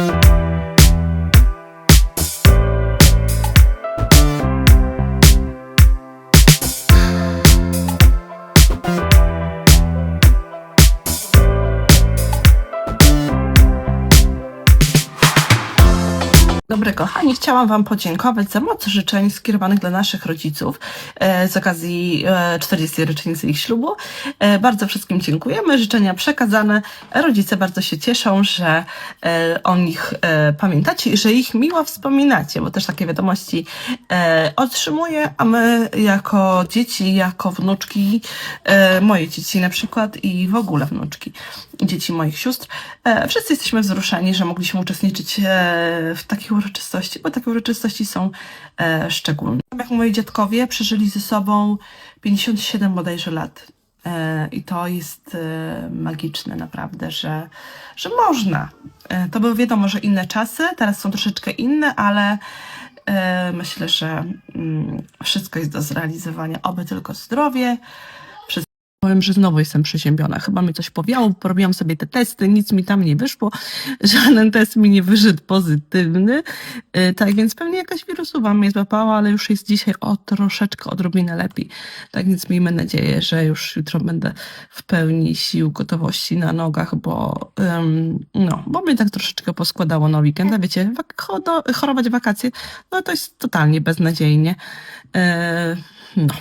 Thank you. Dobry, kochani. Chciałam Wam podziękować za moc życzeń skierowanych dla naszych rodziców e, z okazji e, 40. rocznicy ich ślubu. E, bardzo wszystkim dziękujemy. Życzenia przekazane. Rodzice bardzo się cieszą, że e, o nich e, pamiętacie i że ich miło wspominacie, bo też takie wiadomości e, otrzymuję, a my jako dzieci, jako wnuczki, e, moje dzieci na przykład i w ogóle wnuczki, dzieci moich sióstr, e, wszyscy jesteśmy wzruszeni, że mogliśmy uczestniczyć e, w takich uroczystości, bo takie uroczystości są e, szczególne. Jak moi dziadkowie przeżyli ze sobą 57 bodajże lat. E, I to jest e, magiczne naprawdę, że, że można. E, To były wiadomo, że inne czasy, teraz są troszeczkę inne, ale e, myślę, że mm, wszystko jest do zrealizowania. Oby tylko zdrowie. Powiem, że znowu jestem przeziębiona. Chyba mi coś powiało, porobiłam sobie te testy, nic mi tam nie wyszło. Żaden test mi nie wyszedł pozytywny. Yy, Tak więc pewnie jakaś wirusowa mnie złapała, ale już jest dzisiaj o troszeczkę, odrobinę lepiej. Tak więc miejmy nadzieję, że już jutro będę w pełni sił, gotowości na nogach, bo, ym, no, bo mnie tak troszeczkę poskładało na weekend. A wiecie, chorować wakacje, no to jest totalnie beznadziejnie. Yy, no.